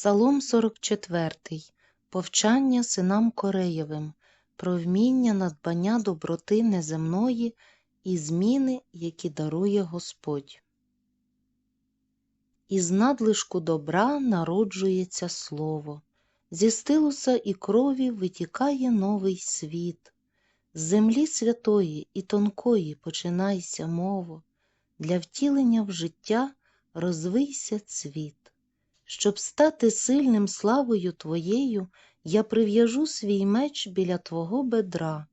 Псалом 44. Повчання синам Кореєвим про вміння надбання доброти неземної і зміни, які дарує Господь. Із надлишку добра народжується слово, зі стилуса і крові витікає новий світ. З землі святої і тонкої починайся мово, для втілення в життя розвийся цвіт. Щоб стати сильним славою Твоєю, я прив'яжу свій меч біля Твого бедра,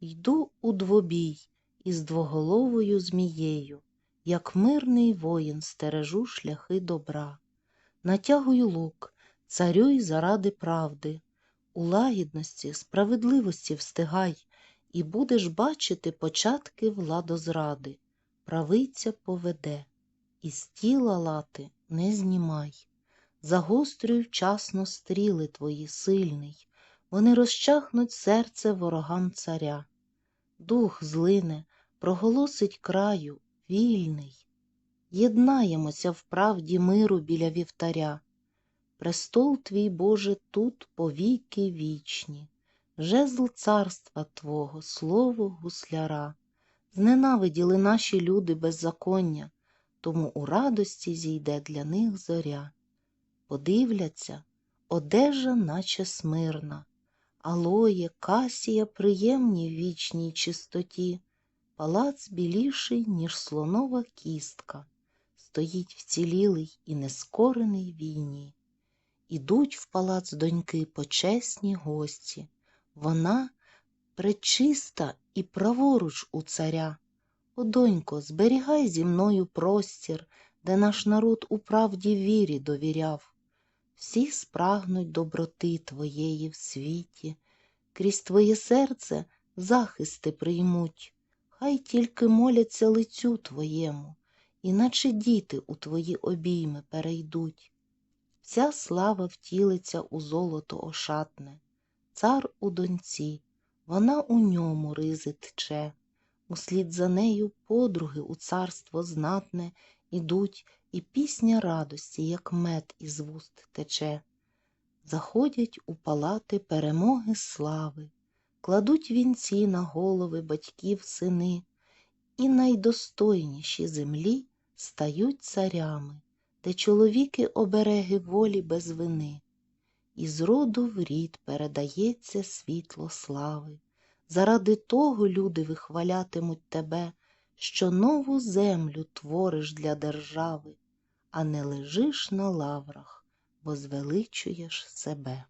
йду у двобій із двоголовою змією, як мирний воїн стережу шляхи добра. Натягую лук, царюй заради правди, у лагідності, справедливості встигай, і будеш бачити початки владозради, правиця поведе, із тіла лати не знімай. Загострюй вчасно стріли твої сильний, вони розчахнуть серце ворогам царя. Дух злине, проголосить краю, вільний. Єднаємося в правді миру біля вівтаря. Престол твій, Боже, тут повіки вічні, жезл царства Твого, слово гусляра. Зненавиділи наші люди беззаконня, тому у радості зійде для них зоря подивляться, одежа, наче смирна, алоє, касія приємні в вічній чистоті, палац біліший, ніж слонова кістка, стоїть вцілілий і нескорений війні. Ідуть в палац доньки почесні гості, вона пречиста і праворуч у царя. О, донько, зберігай зі мною простір, де наш народ у правді вірі довіряв всі спрагнуть доброти Твоєї в світі, крізь Твоє серце захисти приймуть, хай тільки моляться лицю Твоєму, іначе діти у Твої обійми перейдуть. Вся слава втілиться у золото ошатне, цар у доньці, вона у ньому ризи тче, услід за нею подруги у царство знатне ідуть і пісня радості, як мед із вуст тече. Заходять у палати перемоги слави, кладуть вінці на голови батьків сини, і найдостойніші землі стають царями, де чоловіки обереги волі без вини. І з роду в рід передається світло слави. Заради того люди вихвалятимуть тебе, що нову землю твориш для держави а не лежиш на лаврах, бо звеличуєш себе.